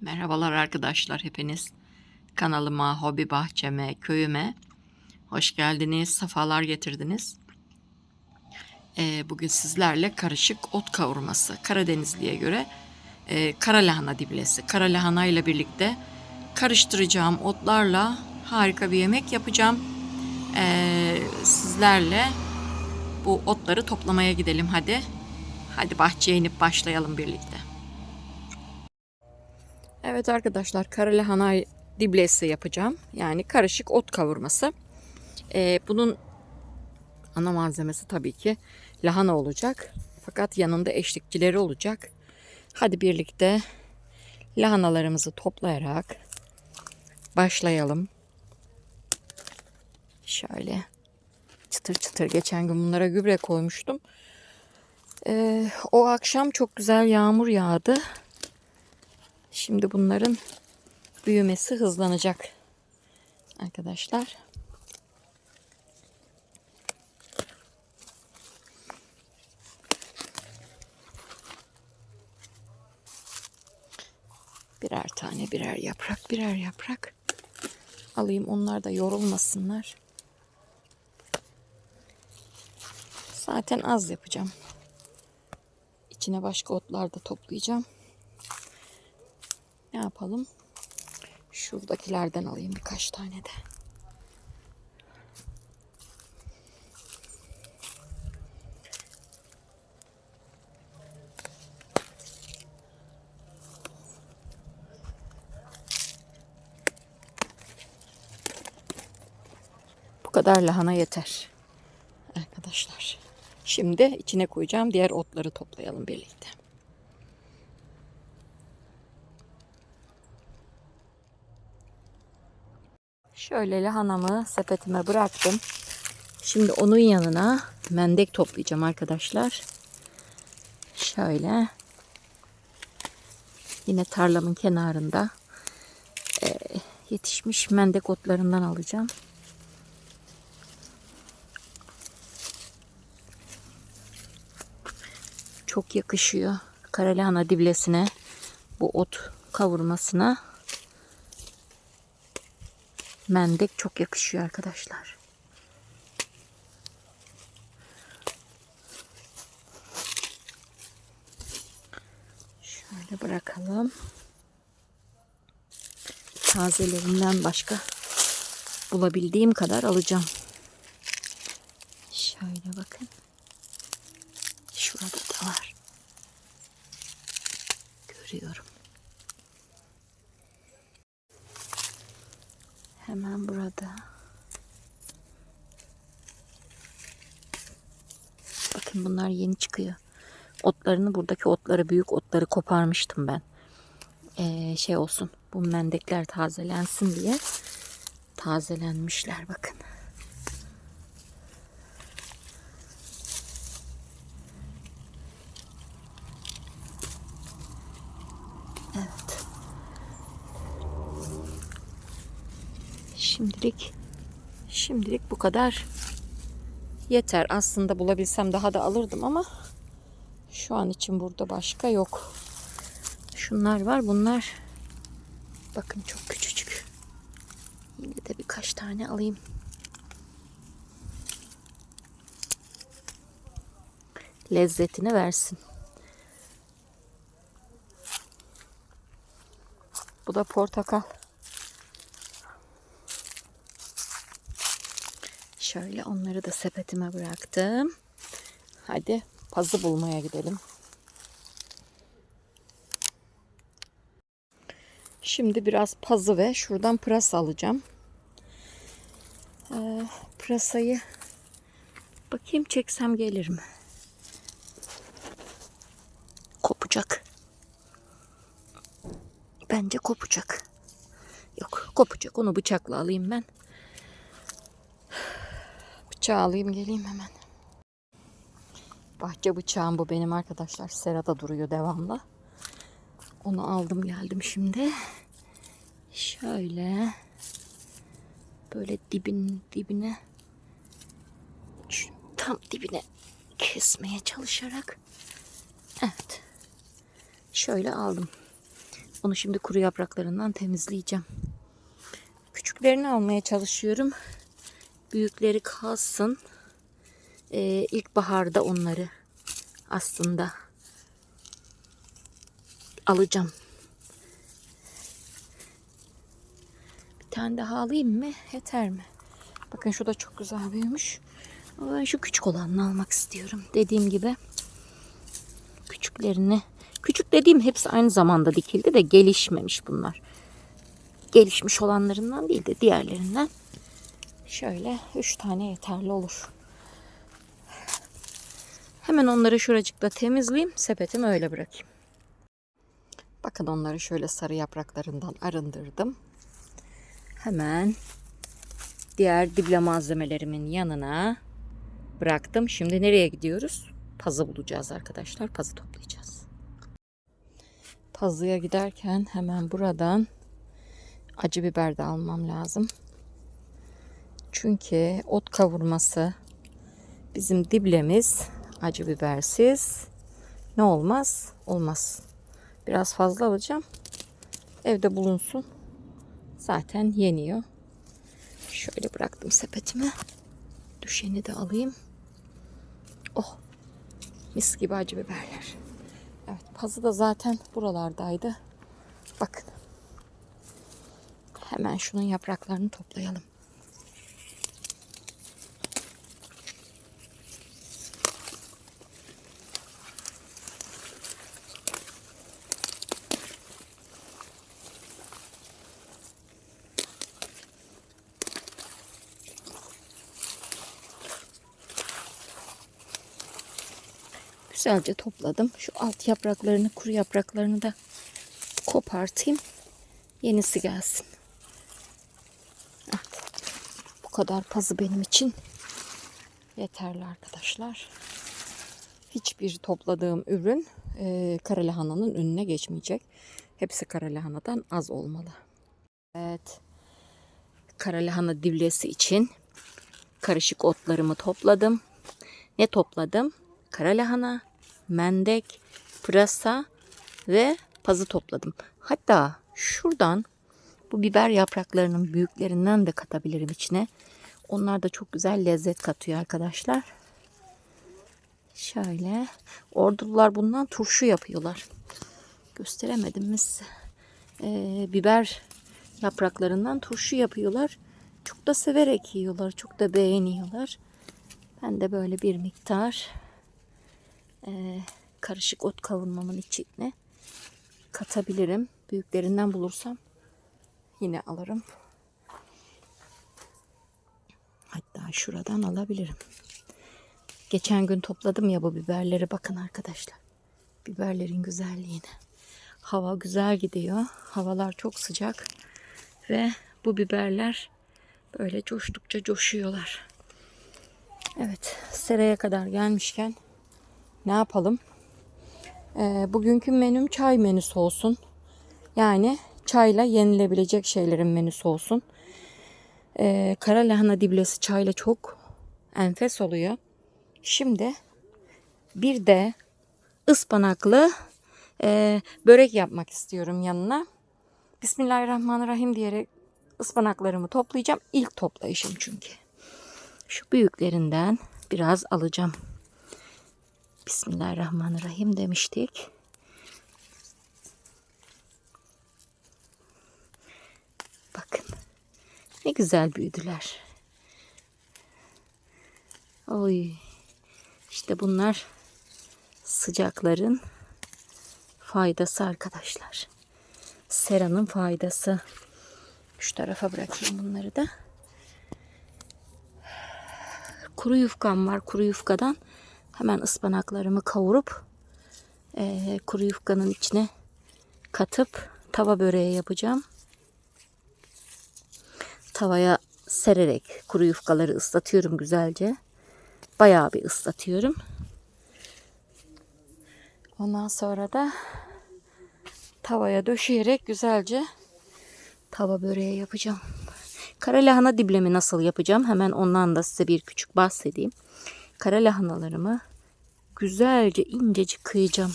Merhabalar arkadaşlar hepiniz. Kanalıma, hobi bahçeme, köyüme hoş geldiniz, sefalar getirdiniz. Ee, bugün sizlerle karışık ot kavurması, Karadenizli'ye göre e, kara lahana diblesi. Kara lahana ile birlikte karıştıracağım otlarla harika bir yemek yapacağım. Ee, sizlerle bu otları toplamaya gidelim hadi. Hadi bahçeye inip başlayalım birlikte. Evet arkadaşlar kara lahana diblesi yapacağım. Yani karışık ot kavurması. Ee, bunun ana malzemesi tabii ki lahana olacak. Fakat yanında eşlikçileri olacak. Hadi birlikte lahanalarımızı toplayarak başlayalım. Şöyle çıtır çıtır geçen gün bunlara gübre koymuştum. Ee, o akşam çok güzel yağmur yağdı. Şimdi bunların büyümesi hızlanacak arkadaşlar. Birer tane birer yaprak birer yaprak alayım onlar da yorulmasınlar. Zaten az yapacağım. İçine başka otlar da toplayacağım. Ne yapalım? Şuradakilerden alayım birkaç tane de. Bu kadar lahana yeter. Arkadaşlar. Şimdi içine koyacağım. Diğer otları toplayalım birlikte. Şöyle lahanamı sepetime bıraktım. Şimdi onun yanına mendek toplayacağım arkadaşlar. Şöyle. Yine tarlamın kenarında e, yetişmiş mendek otlarından alacağım. Çok yakışıyor kara lahana diblesine bu ot kavurmasına mendek çok yakışıyor arkadaşlar. Şöyle bırakalım. Tazelerinden başka bulabildiğim kadar alacağım. Şöyle bakın. Şurada da var. Görüyorum. Hemen burada. Bakın bunlar yeni çıkıyor. Otlarını buradaki otları büyük otları koparmıştım ben. Ee, şey olsun bu mendekler tazelensin diye tazelenmişler bakın. Şimdilik şimdilik bu kadar yeter. Aslında bulabilsem daha da alırdım ama şu an için burada başka yok. Şunlar var. Bunlar bakın çok küçücük. Yine de birkaç tane alayım. Lezzetini versin. Bu da portakal. Şöyle onları da sepetime bıraktım. Hadi pazı bulmaya gidelim. Şimdi biraz pazı ve şuradan pırasa alacağım. Ee, pırasayı bakayım çeksem gelir mi? Kopacak. Bence kopacak. Yok kopacak. Onu bıçakla alayım ben. Bıçağı alayım geleyim hemen. Bahçe bıçağım bu benim arkadaşlar. Serada duruyor devamlı. Onu aldım geldim şimdi. Şöyle böyle dibin dibine tam dibine kesmeye çalışarak evet şöyle aldım. Onu şimdi kuru yapraklarından temizleyeceğim. Küçüklerini almaya çalışıyorum. Büyükleri kalsın. Ee, ilkbaharda onları aslında alacağım. Bir tane daha alayım mı? Yeter mi? Bakın şu da çok güzel büyümüş. Ama şu küçük olanını almak istiyorum. Dediğim gibi küçüklerini küçük dediğim hepsi aynı zamanda dikildi de gelişmemiş bunlar. Gelişmiş olanlarından değil de diğerlerinden. Şöyle 3 tane yeterli olur. Hemen onları şuracıkta temizleyeyim. Sepetimi öyle bırakayım. Bakın onları şöyle sarı yapraklarından arındırdım. Hemen diğer dible malzemelerimin yanına bıraktım. Şimdi nereye gidiyoruz? Pazı bulacağız arkadaşlar. Pazı toplayacağız. Pazıya giderken hemen buradan acı biber de almam lazım. Çünkü ot kavurması bizim diblemiz acı bibersiz ne olmaz? Olmaz. Biraz fazla alacağım. Evde bulunsun. Zaten yeniyor. Şöyle bıraktım sepetime. Düşeni de alayım. Oh. Mis gibi acı biberler. Evet pazı da zaten buralardaydı. Bakın. Hemen şunun yapraklarını toplayalım. Güzelce topladım. Şu alt yapraklarını, kuru yapraklarını da kopartayım. Yenisi gelsin. Evet. Bu kadar pazı benim için yeterli arkadaşlar. Hiçbir topladığım ürün e, kara lahananın önüne geçmeyecek. Hepsi kara lahanadan az olmalı. Evet. Kara lahana divlesi için karışık otlarımı topladım. Ne topladım? Kara lahana, mendek, pırasa ve pazı topladım. Hatta şuradan bu biber yapraklarının büyüklerinden de katabilirim içine. Onlar da çok güzel lezzet katıyor arkadaşlar. Şöyle. Ordulular bundan turşu yapıyorlar. Gösteremedim mi size? Ee, biber yapraklarından turşu yapıyorlar. Çok da severek yiyorlar. Çok da beğeniyorlar. Ben de böyle bir miktar e, karışık ot kavurmamın içine katabilirim. Büyüklerinden bulursam yine alırım. Hatta şuradan alabilirim. Geçen gün topladım ya bu biberleri. Bakın arkadaşlar. Biberlerin güzelliğine. Hava güzel gidiyor. Havalar çok sıcak. Ve bu biberler böyle coştukça coşuyorlar. Evet. Seraya kadar gelmişken ne yapalım? Ee, bugünkü menüm çay menüsü olsun. Yani çayla yenilebilecek şeylerin menüsü olsun. Ee, kara lahana diblesi çayla çok enfes oluyor. Şimdi bir de ıspanaklı e, börek yapmak istiyorum yanına. Bismillahirrahmanirrahim diyerek ıspanaklarımı toplayacağım. İlk toplayışım çünkü. Şu büyüklerinden biraz alacağım. Bismillahirrahmanirrahim demiştik. Bakın ne güzel büyüdüler. Oy. İşte bunlar sıcakların faydası arkadaşlar. Seranın faydası. Şu tarafa bırakayım bunları da. Kuru yufkam var. Kuru yufkadan hemen ıspanaklarımı kavurup e, kuru yufkanın içine katıp tava böreği yapacağım. Tavaya sererek kuru yufkaları ıslatıyorum güzelce. Bayağı bir ıslatıyorum. Ondan sonra da tavaya döşeyerek güzelce tava böreği yapacağım. Kara lahana diblemi nasıl yapacağım? Hemen ondan da size bir küçük bahsedeyim. Kara lahanalarımı güzelce incecik kıyacağım.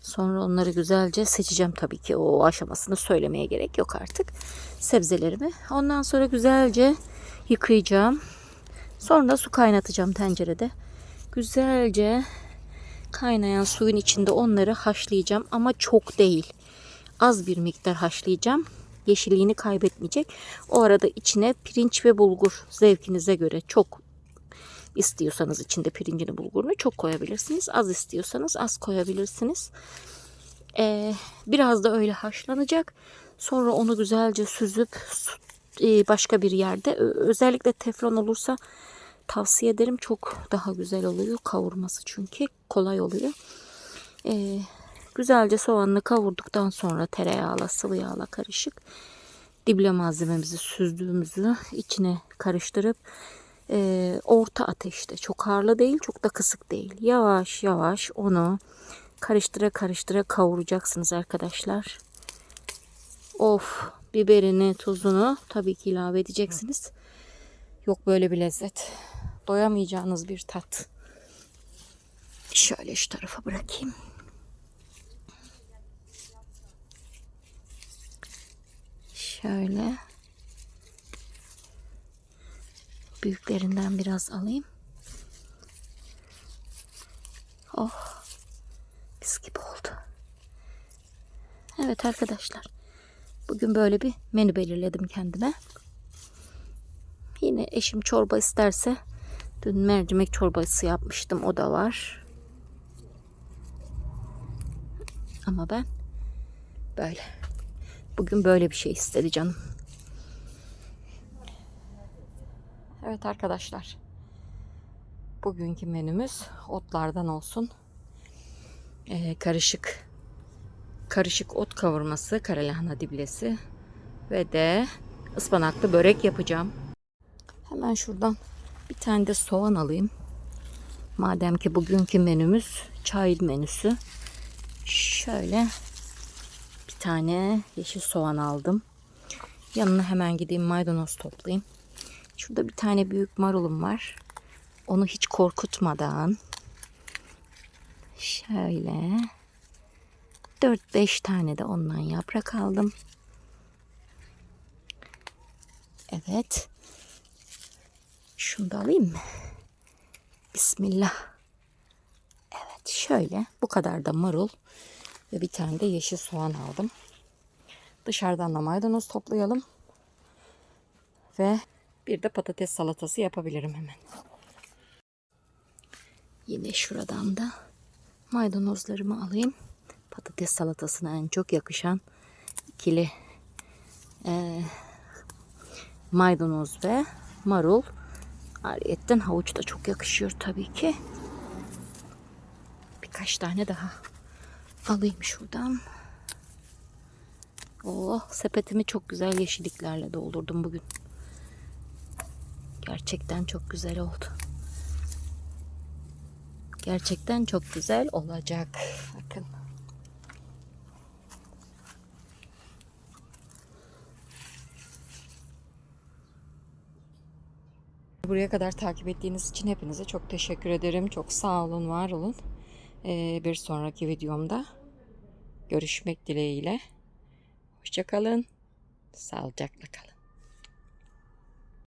Sonra onları güzelce seçeceğim tabii ki. O aşamasını söylemeye gerek yok artık. Sebzelerimi. Ondan sonra güzelce yıkayacağım. Sonra su kaynatacağım tencerede. Güzelce kaynayan suyun içinde onları haşlayacağım ama çok değil. Az bir miktar haşlayacağım. Yeşilliğini kaybetmeyecek. O arada içine pirinç ve bulgur zevkinize göre çok istiyorsanız içinde pirincini bulgurunu çok koyabilirsiniz. Az istiyorsanız az koyabilirsiniz. Ee, biraz da öyle haşlanacak. Sonra onu güzelce süzüp e, başka bir yerde özellikle teflon olursa tavsiye ederim. Çok daha güzel oluyor kavurması çünkü kolay oluyor. Ee, güzelce soğanını kavurduktan sonra tereyağla sıvı yağla karışık dible malzememizi süzdüğümüzü içine karıştırıp e, orta ateşte çok harlı değil çok da kısık değil yavaş yavaş onu karıştıra karıştıra kavuracaksınız arkadaşlar. Of biberini tuzunu tabii ki ilave edeceksiniz. Yok böyle bir lezzet. Doyamayacağınız bir tat. Şöyle şu tarafa bırakayım. Şöyle. Büyüklerinden biraz alayım. Oh. Mis gibi oldu. Evet arkadaşlar. Bugün böyle bir menü belirledim kendime. Yine eşim çorba isterse dün mercimek çorbası yapmıştım. O da var. Ama ben böyle. Bugün böyle bir şey istedi canım. Evet arkadaşlar. Bugünkü menümüz otlardan olsun. Ee, karışık karışık ot kavurması, karalahana diblesi ve de ıspanaklı börek yapacağım. Hemen şuradan bir tane de soğan alayım. Madem ki bugünkü menümüz çay menüsü. Şöyle bir tane yeşil soğan aldım. Yanına hemen gideyim maydanoz toplayayım. Şurada bir tane büyük marulum var. Onu hiç korkutmadan şöyle 4-5 tane de ondan yaprak aldım. Evet. Şunu da alayım mı? Bismillah. Evet şöyle bu kadar da marul ve bir tane de yeşil soğan aldım. Dışarıdan da maydanoz toplayalım. Ve bir de patates salatası yapabilirim hemen. Yine şuradan da maydanozlarımı alayım. Patates salatasına en çok yakışan ikili eee, maydanoz ve marul. Ariyetten havuç da çok yakışıyor tabii ki. Birkaç tane daha alayım şuradan. Oh sepetimi çok güzel yeşilliklerle doldurdum bugün. Gerçekten çok güzel oldu. Gerçekten çok güzel olacak. Bakın. Buraya kadar takip ettiğiniz için hepinize çok teşekkür ederim. Çok sağ olun, var olun. Ee, bir sonraki videomda görüşmek dileğiyle. Hoşçakalın. Sağlıcakla kalın.